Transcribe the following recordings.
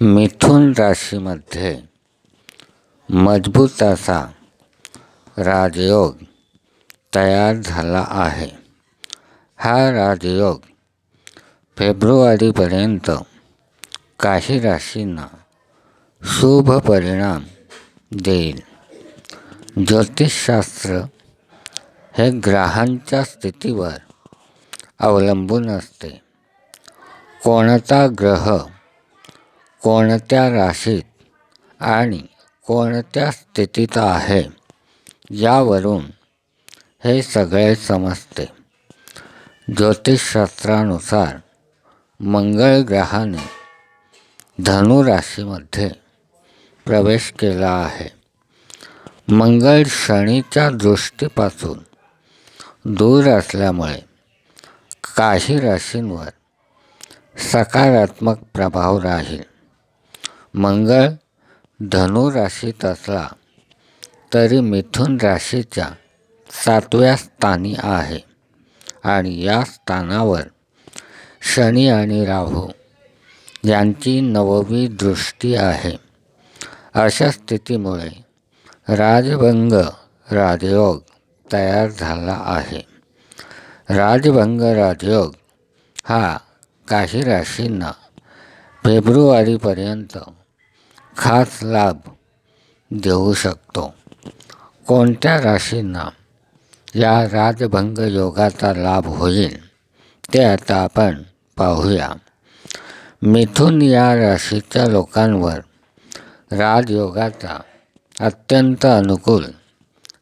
मिथुन राशीमध्ये मजबूत असा राजयोग तयार झाला आहे. हा राजयोग फेब्रुवारीपर्यंत काही राशींना शुभ परिणाम देईल. ज्योतिषशास्त्र हे ग्रहांच्या स्थितीवर अवलंबून असते. कोणता ग्रह कोणत्या राशीत आणि कोणत्या स्थितीत आहे यावरून हे सगळे समजते. ज्योतिषशास्त्रानुसार मंगळ ग्रहाने धनु राशीमध्ये प्रवेश केला आहे. मंगळ शनीच्या दृष्टीपासून दूर असल्यामुळे काही राशींवर सकारात्मक प्रभाव राहील. मंगळ धनु राशीत असला तरी मिथुन राशीच्या सातव्या स्थानी आहे. आणि या स्थानावर शनी आणि राहू यांची नववी दृष्टी आहे. अशा स्थितीमुळे राजभंग राजयोग तयार झाला आहे. राजभंग राजयोग हा काही राशींना फेब्रुवारीपर्यंत खास लाभ देऊ शकतो. कोणत्या राशींना या राजभंग योगाचा लाभ होईल ते आता आपण पाहूया. मिथुन या राशीच्या लोकांवर राजयोगाचा अत्यंत अनुकूल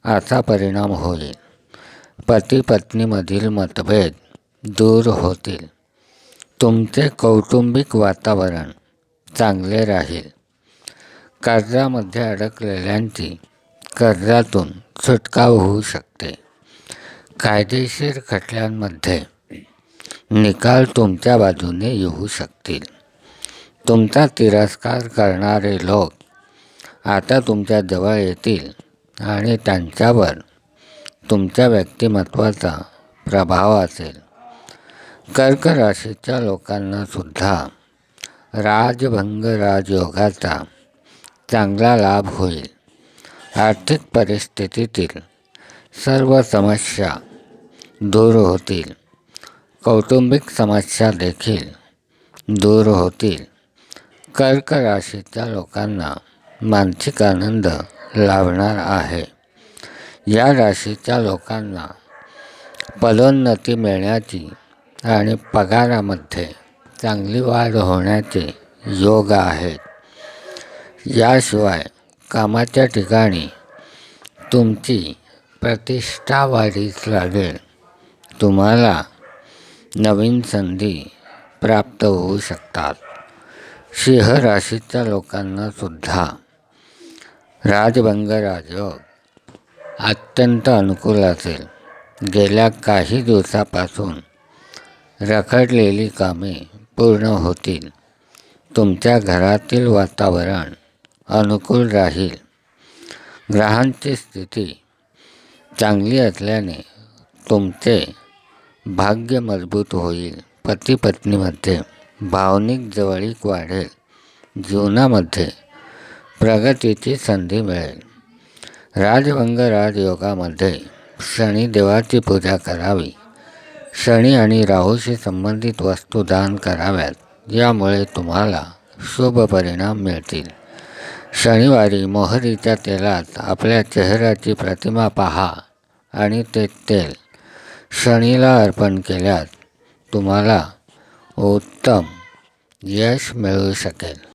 असा परिणाम होईल. पती पत्नीमधील मतभेद दूर होतील. तुमचे कौटुंबिक वातावरण चांगले राहील. कर्जामध्ये अडकलेल्यांची कर्जातून सुटका होऊ शकते. कायदेशीर खटल्यांमध्ये निकाल तुमच्या बाजूने येऊ शकतील. तुमचा तिरस्कार करणारे लोक आता तुमच्या जवळ येतील आणि त्यांच्यावर तुमच्या व्यक्तिमत्वाचा प्रभाव असेल. कर्क राशीच्या लोकांनासुद्धा राजभंग राजयोगाचा चांगला लाभ होईल. आर्थिक परिस्थितीतील सर्व समस्या दूर होतील. कौटुंबिक समस्या देखील दूर होतील. कर्क राशीच्या लोकांना मानसिक आनंद लाभणार आहे. या राशीच्या लोकांना पदोन्नती मिळण्याची आणि पगारामध्ये चांगली वाढ होण्याचे योग आहेत. याशिवाय कामाच्या ठिकाणी तुमची प्रतिष्ठा वाढीस लागेल. तुम्हाला नवीन संधी प्राप्त होऊ शकतात. सिंह राशीच्या लोकांना सुद्धा राजभंग राजयोग अत्यंत अनुकूल असेल. गेल्या काही दिवसापासून रखडलेली कामे पूर्ण होतील. तुमच्या घरातील वातावरण अनुकूल राहील. ग्रहांची स्थिती चांगली असल्याने तुमचे भाग्य मजबूत होईल. पती पत्नीमध्ये भावनिक जवळीक वाढेल. जीवनामध्ये प्रगतीची संधी मिळेल. राजभंग राजयोगामध्ये शनिदेवाची पूजा करावी. शनी आणि राहूशी संबंधित वस्तू दान कराव्यात. यामुळे तुम्हाला शुभ परिणाम मिळतील. शनिवारी मोहरीच्या तेलात आपल्या चेहऱ्याची प्रतिमा पहा आणि ते तेल शनीला अर्पण केल्यास तुम्हाला उत्तम यश मिळू शकेल.